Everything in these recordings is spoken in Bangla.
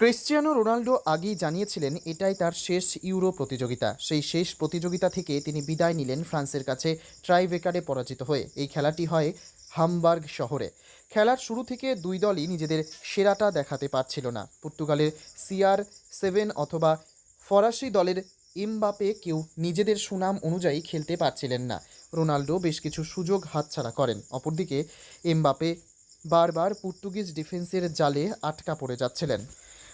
ক্রিশ্চিয়ানো রোনাল্ডো আগেই জানিয়েছিলেন এটাই তার শেষ ইউরো প্রতিযোগিতা। সেই শেষ প্রতিযোগিতা থেকে তিনি বিদায় নিলেন ফ্রান্সের কাছে ট্রাইবেকারে পরাজিত হয়ে। এই খেলাটি হয় হামবার্গ শহরে। খেলার শুরু থেকে দুই দলই নিজেদের সেরাটা দেখাতে পারছিল না। পর্তুগালের সিআর সেভেন অথবা ফরাসি দলের এমবাপে কেউ নিজেদের সুনাম অনুযায়ী খেলতে পারছিলেন না। রোনাল্ডো বেশ কিছু সুযোগ হাতছাড়া করেন। অপরদিকে এমবাপে বারবার পর্তুগিজ ডিফেন্সের জালে আটকা পড়ে যাচ্ছিলেন।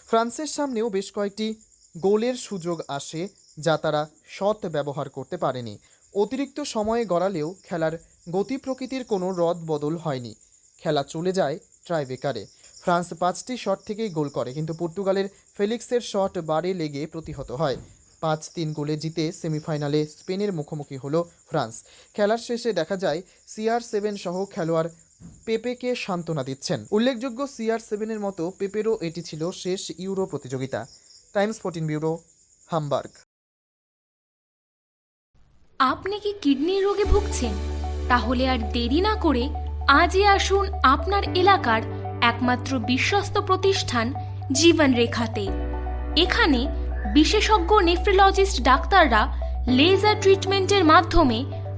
ফ্রান্সের সামনেও বেশ কয়েকটি গোলের সুযোগ আসে যা তারা সৎ ব্যবহার করতে পারেনি। অতিরিক্ত সময়ে গড়ালেও খেলার গতি প্রকৃতির কোনো রদ বদল হয়নি। খেলা চলে যায় ট্রাইবেকারে। ফ্রান্স পাঁচটি শট থেকেই গোল করে, কিন্তু পর্তুগালের ফেলিক্সের শট বারে লেগে প্রতিহত হয়। পাঁচ তিন গোলে জিতে সেমিফাইনালে স্পেনের মুখোমুখি হলো ফ্রান্স। খেলার শেষে দেখা যায় সিআর সেভেন সহ খেলোয়াড় পেপেকে সান্ত্বনা দিচ্ছেন। উল্লেখযোগ্য সিআর সেভেনের মতো পেপেরও এটি ছিল শেষ ইউরো প্রতিযোগিতা। Times fourteen bureau, Hamburg. আপনি কি কিডনির রোগে ভুগছেন? তাহলে আর দেরি না করে আজই আসুন আপনার এলাকার একমাত্র বিশ্বস্ত প্রতিষ্ঠান জীবন রেখাতে এখানে বিশেষজ্ঞ নেফ্রোলজিস্ট ডাক্তাররা লেজার ট্রিটমেন্টের মাধ্যমে